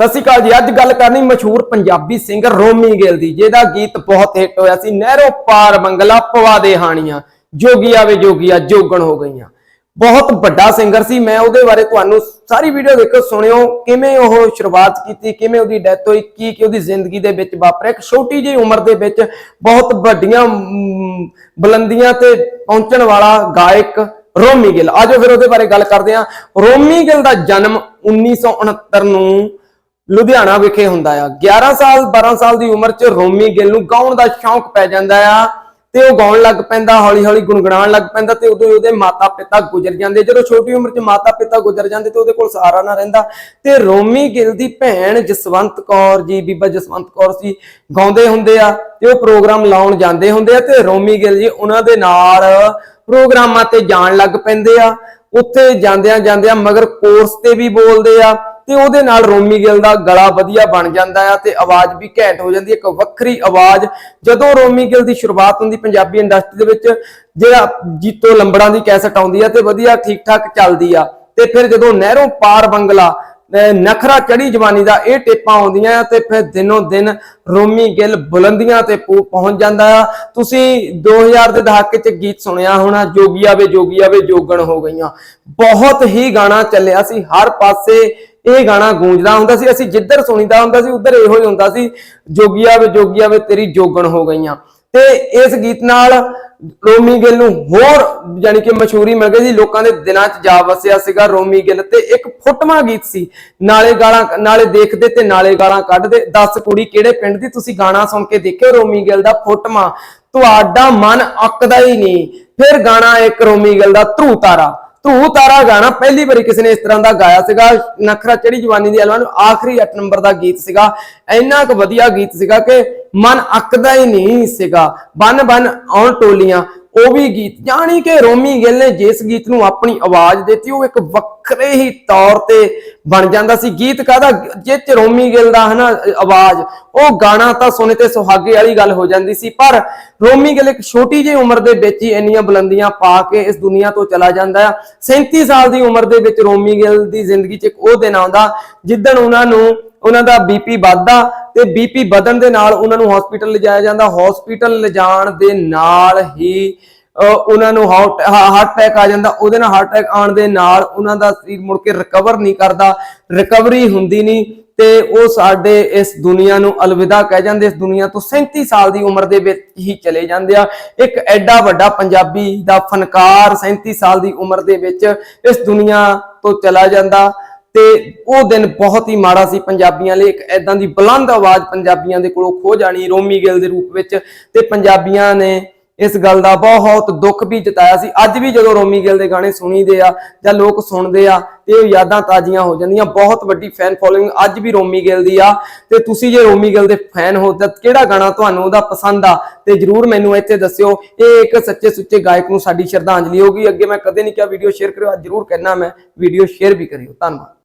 ਸਤਿ ਸ਼੍ਰੀ ਅਕਾਲ ਜੀ। ਅੱਜ ਗੱਲ ਕਰਨੀ ਮਸ਼ਹੂਰ ਪੰਜਾਬੀ ਸਿੰਗਰ ਰੋਮੀ ਗਿੱਲ ਦੀ, ਜਿਹਦਾ ਗੀਤ ਬਹੁਤ ਹਿੱਟ ਹੋਇਆ ਸੀ, ਨਹਿਰੋ ਪਾਰ ਮੰਗਲਾ ਪਵਾ ਦੇ ਹਾਣੀਆਂ ਜੋਗੀਆ ਵੇ ਜੋਗੀਆ, ਜੋਗਣ ਹੋ ਗਈਆਂ। ਬਹੁਤ ਵੱਡਾ ਸਿੰਗਰ ਸੀ, ਮੈਂ ਉਹਦੇ ਬਾਰੇ ਤੁਹਾਨੂੰ ਸਾਰੀ ਵੀਡੀਓ ਦੇਖੋ, ਸੁਣਿਓ, ਕਿਵੇਂ ਉਹ ਸ਼ੁਰੂਆਤ ਕੀਤੀ, ਕਿਵੇਂ ਉਹਦੀ ਡੈਥ ਹੋਈ, ਕੀ ਕੀ ਉਹਦੀ ਜ਼ਿੰਦਗੀ ਦੇ ਵਿੱਚ ਵਾਪਰਿਆ। ਇੱਕ ਛੋਟੀ ਜਿਹੀ ਉਮਰ ਦੇ ਵਿੱਚ ਬਹੁਤ ਵੱਡੀਆਂ ਬੁਲੰਦੀਆਂ ਤੇ ਪਹੁੰਚਣ ਵਾਲਾ ਗਾਇਕ ਰੋਮੀ ਗਿੱਲ। ਆਜੋ ਫਿਰ ਉਹਦੇ ਬਾਰੇ ਗੱਲ ਕਰਦੇ ਹਾਂ। ਰੋਮੀ ਗਿੱਲ ਦਾ ਜਨਮ 1969 ਨੂੰ ਲੁਧਿਆਣਾ ਵਿਖੇ ਹੁੰਦਾ ਆ। 11 ਸਾਲ 12 ਸਾਲ ਦੀ ਉਮਰ 'ਚ ਰੋਮੀ ਗਿੱਲ ਨੂੰ ਗਾਉਣ ਦਾ ਸ਼ੌਂਕ ਪੈ ਜਾਂਦਾ ਆ ਤੇ ਉਹ ਗਾਉਣ ਲੱਗ ਪੈਂਦਾ ਹੌਲੀ ਹੌਲੀ ਗੁੰਗਣਾਉਣ ਲੱਗ ਪੈਂਦਾ ਤੇ ਉਦੋਂ ਉਹਦੇ ਮਾਤਾ ਪਿਤਾ ਗੁਜ਼ਰ ਜਾਂਦੇ। ਜਦੋਂ ਛੋਟੀ ਉਮਰ 'ਚ ਮਾਤਾ ਪਿਤਾ ਗੁਜ਼ਰ ਜਾਂਦੇ ਤੇ ਉਹਦੇ ਕੋਲ ਸਹਾਰਾ ਨਾ ਰਹਿੰਦਾ। ਤੇ ਰੋਮੀ ਗਿੱਲ ਦੀ ਭੈਣ ਜਸਵੰਤ ਕੌਰ ਜੀ, ਬੀਬਾ ਜਸਵੰਤ ਕੌਰ ਸੀ, ਗਾਉਂਦੇ ਹੁੰਦੇ ਆ ਤੇ ਉਹ ਪ੍ਰੋਗਰਾਮ ਲਾਉਣ ਜਾਂਦੇ ਹੁੰਦੇ ਆ ਤੇ ਰੋਮੀ ਗਿੱਲ ਜੀ ਉਹਨਾਂ ਦੇ ਨਾਲ ਪ੍ਰੋਗਰਾਮਾਂ ਤੇ ਜਾਣ ਲੱਗ ਪੈਂਦੇ ਆ। ਉੱਥੇ ਜਾਂਦਿਆਂ ਜਾਂਦਿਆਂ ਮਗਰ ਕੋਰਸ ਤੇ ਵੀ ਬੋਲਦੇ ਆ। ਤੇ ਉਹਦੇ ਨਾਲ ਰੋਮੀ ਗਿੱਲ ਦਾ ਗਲਾ ਵਧੀਆ ਬਣ ਜਾਂਦਾ ਆ ਤੇ ਆਵਾਜ਼ ਵੀ ਘੈਂਟ ਹੋ ਜਾਂਦੀ ਹੈ, ਇੱਕ ਵੱਖਰੀ ਆਵਾਜ਼। ਜਦੋਂ ਰੋਮੀ ਗਿੱਲ ਦੀ ਸ਼ੁਰੂਆਤ ਹੁੰਦੀ ਪੰਜਾਬੀ ਇੰਡਸਟਰੀ ਦੇ ਵਿੱਚ, ਜਿਹੜਾ ਜੀਤੋ ਲੰਬੜਾਂ ਦੀ ਕੈਸਟ ਆਉਂਦੀ ਆ ਤੇ ਵਧੀਆ ਠੀਕ ਠਾਕ ਚੱਲਦੀ ਆ। ਤੇ ਫਿਰ ਜਦੋਂ ਨਹਿਰੋਂ ਪਾਰ ਬੰਗਲਾ ਨਖਰਾ ਚੜੀ ਜਵਾਨੀ ਦਾ ਇਹ ਟੇਪਾਂ ਆਉਂਦੀਆਂ ਤੇ ਫਿਰ ਦਿਨੋਂ ਦਿਨ ਰੋਮੀ ਗਿੱਲ ਬੁਲੰਦੀਆਂ ਤੇ ਪਹੁੰਚ ਜਾਂਦਾ ਆ। ਤੁਸੀਂ 2000 ਦੇ ਦਹਾਕੇ 'ਚ ਗੀਤ ਸੁਣਿਆ ਹੋਣਾ, ਜੋਗੀਆ ਵੇ ਜੋਗੀਆ ਵੇ ਜੋਗਣ ਹੋ ਗਈਆਂ। ਬਹੁਤ ਹੀ ਗਾਣਾ ਚੱਲਿਆ ਸੀ, ਹਰ ਪਾਸੇ ਇਹ ਗਾਣਾ ਗੂੰਜਦਾ ਹੁੰਦਾ ਸੀ, ਅਸੀਂ ਜਿੱਧਰ ਸੁਣੀਦਾ ਹੁੰਦਾ ਸੀ, ਉੱਧਰ ਇਹੋ ਹੀ ਹੁੰਦਾ ਸੀ ਜੋਗੀਆ ਵੇ ਜੋਗੀਆ ਵੇ ਤੇਰੀ ਜੋਗਣ ਹੋ ਗਈਆਂ। ਤੇ ਇਸ ਗੀਤ ਨਾਲ ਰੋਮੀ ਗਿੱਲ ਨੂੰ ਹੋਰ ਯਾਨੀ ਕਿ ਮਸ਼ਹੂਰੀ ਮਿਲ ਗਈ ਸੀ, ਲੋਕਾਂ ਦੇ ਦਿਲਾਂ 'ਚ ਜਾ ਵਸਿਆ ਸੀਗਾ ਰੋਮੀ ਗਿੱਲ ਤੇ ਇੱਕ ਫੁੱਟਵਾਂ ਗੀਤ ਸੀ, ਨਾਲੇ ਗਾਲਾਂ, ਨਾਲੇ ਦੇਖਦੇ ਤੇ ਨਾਲੇ ਗਾਲਾਂ ਕੱਢਦੇ। 10 ਕੁੜੀ, ਕਿਹੜੇ ਪਿੰਡ ਦੀ? ਤੁਸੀਂ ਗਾਣਾ ਸੁਣ ਕੇ ਦੇਖਿਓ ਰੋਮੀ ਗਿੱਲ ਦਾ ਫੁੱਟਵਾਂ। ਤੁਹਾਡਾ ਮਨ ਅੱਕਦਾ ਹੀ ਨਹੀਂ। ਫਿਰ ਗਾਣਾ ਇੱਕ ਰੋਮੀ ਗਿੱਲ ਦਾ ਧਰੂ ਤਾਰਾ। ਧੂ ਤਾਰਾ ਗਾਣਾ, ਪਹਿਲੀ ਵਾਰੀ ਕਿਸੇ ਨੇ ਇਸ ਤਰ੍ਹਾਂ ਦਾ ਗਾਇਆ ਸੀਗਾ। ਨਖਰਾ ਚੜੀ ਜਵਾਨੀ ਦੀ ਐਲਬਮ, ਆਖਰੀ 8 ਨੰਬਰ ਦਾ ਗੀਤ ਸੀਗਾ। ਇੰਨਾ ਕੁ ਵਧੀਆ ਗੀਤ ਸੀਗਾ ਕਿ ਮਨ ਅੱਕਦਾ ਹੀ ਨਹੀਂ ਸੀਗਾ। ਬਨ ਬਨ ਆਉਣ ਟੋਲੀਆਂ ਉਹ ਵੀ ਗੀਤ ਜਾਣੀ ਕਿ ਰੋਮੀ ਗਿੱਲ ਨੇ ਜਿਸ ਗੀਤ ਨੂੰ ਆਪਣੀ ਆਵਾਜ਼ ਦਿੱਤੀ, ਉਹ ਇੱਕ ਵੱਖਰੇ ਹੀ ਤੌਰ ਤੇ ਬਣ ਜਾਂਦਾ ਸੀ। ਗੀਤ ਕਾਹਦਾ? ਜਿਹ ਚ ਰੋਮੀ ਗਿੱਲ ਦਾ ਹਨਾ, ਆਵਾਜ਼, ਉਹ ਗਾਣਾ ਤਾਂ ਸੁਣੇ ਤੇ ਸੁਹਾਗੇ ਵਾਲੀ ਗੱਲ ਹੋ ਜਾਂਦੀ ਸੀ, ਪਰ ਰੋਮੀ ਗਿੱਲ ਇੱਕ ਛੋਟੀ ਜਿਹੀ ਉਮਰ ਦੇ ਵਿੱਚ ਹੀ ਇੰਨੀਆਂ ਬੁਲੰਦੀਆਂ ਪਾ ਕੇ ਇਸ ਦੁਨੀਆ ਤੋਂ ਚਲਾ ਜਾਂਦਾ ਆ। 37 ਸਾਲ ਦੀ ਉਮਰ ਦੇ ਵਿੱਚ ਰੋਮੀ ਗਿੱਲ ਦੀ ਜ਼ਿੰਦਗੀ 'ਚ ਇੱਕ ਉਹ ਦਿਨ ਆਉਂਦਾ, ਜਿੱਦਣ ਉਹਨਾਂ ਨੂੰ, ਉਹਨਾਂ ਦਾ ਬੀਪੀ ਵੱਧਦਾ ਤੇ ਬੀਪੀ ਵਧਣ ਦੇ ਨਾਲ ਉਹਨਾਂ ਨੂੰ ਹਸਪੀਟਲ ਲਿਜਾਇਆ ਜਾਂਦਾ। ਹਸਪੀਟਲ ਲਿਜਾਣ ਦੇ ਨਾਲ ਹੀ ਉਹਨਾਂ ਨੂੰ ਹਾਰਟ ਅਟੈਕ ਆ ਜਾਂਦਾ, ਉਹਦੇ ਨਾਲ ਹਾਰਟ ਅਟੈਕ ਆਉਣ ਦੇ ਨਾਲ ਉਹਨਾਂ ਦਾ ਸਰੀਰ ਮੁੜ ਕੇ ਰਿਕਵਰ ਨਹੀਂ ਕਰਦਾ ਰਿਕਵਰੀ ਹੁੰਦੀ ਨਹੀਂ ਤੇ ਉਹ ਸਾਡੇ ਇਸ ਦੁਨੀਆ ਨੂੰ ਅਲਵਿਦਾ ਕਹਿ ਜਾਂਦੇ, ਇਸ ਦੁਨੀਆ ਤੋਂ 37 ਸਾਲ ਦੀ ਉਮਰ ਦੇ ਵਿੱਚ ਹੀ ਚਲੇ ਜਾਂਦੇ ਆ। ਇੱਕ ਐਡਾ ਵੱਡਾ ਪੰਜਾਬੀ ਦਾ ਫਨਕਾਰ 37 ਸਾਲ ਦੀ ਉਮਰ ਦੇ ਵਿੱਚ ਇਸ ਦੁਨੀਆ ਤੋਂ ਚਲਾ ਜਾਂਦਾ ਤੇ ਉਹ ਦਿਨ ਬਹੁਤ ਹੀ ਮਾੜਾ ਸੀ ਪੰਜਾਬੀਆਂ ਲਈ। ਇੱਕ ਐਦਾਂ ਦੀ ਬੁਲੰਦ ਆਵਾਜ਼ ਪੰਜਾਬੀਆਂ ਦੇ ਕੋਲੋਂ ਖੋ ਜਾਣੀ ਰੋਮੀ ਗਿੱਲ ਦੇ ਰੂਪ ਵਿੱਚ ਤੇ ਪੰਜਾਬੀਆਂ ਨੇ ਇਸ ਗੱਲ ਦਾ ਬਹੁਤ ਦੁੱਖ ਵੀ ਜਤਾਇਆ ਸੀ। ਅੱਜ ਵੀ ਜਦੋਂ ਰੋਮੀ ਗਿੱਲ ਦੇ ਗਾਣੇ ਸੁਣੀਦੇ ਆ ਜਾਂ ਲੋਕ ਸੁਣਦੇ ਆ, ਤੇ ਉਹ ਯਾਦਾਂ ਤਾਜ਼ੀਆਂ ਹੋ ਜਾਂਦੀਆਂ। ਬਹੁਤ ਵੱਡੀ ਫੈਨ ਫੋਲੋਇੰਗ ਅੱਜ ਵੀ ਰੋਮੀ ਗਿੱਲ ਦੀ ਆ। ਤੇ ਤੁਸੀਂ ਜੇ ਰੋਮੀ ਗਿੱਲ ਦੇ ਫੈਨ ਹੋ, ਤਾਂ ਕਿਹੜਾ ਗਾਣਾ ਤੁਹਾਨੂੰ ਉਹਦਾ ਪਸੰਦ ਆ? ਤੇ ਜਰੂਰ ਮੈਨੂੰ ਇੱਥੇ ਦੱਸਿਓ। ਇਹ ਇੱਕ ਸੱਚੇ ਸੁੱਚੇ ਗਾਇਕ ਨੂੰ ਸਾਡੀ ਸ਼ਰਧਾਂਜਲੀ ਹੋਗੀ ਅੱਗੇ ਮੈਂ ਕਦੇ ਨਹੀਂ ਕਿਹਾ ਵੀਡੀਓ ਸ਼ੇਅਰ ਕਰਿਓ, ਅੱਜ ਜਰੂਰ ਕਹਿਣਾ ਮੈਂ ਵੀਡੀਓ ਸ਼ੇਅਰ ਵੀ ਕਰਿਓ। ਧੰਨਵਾਦ।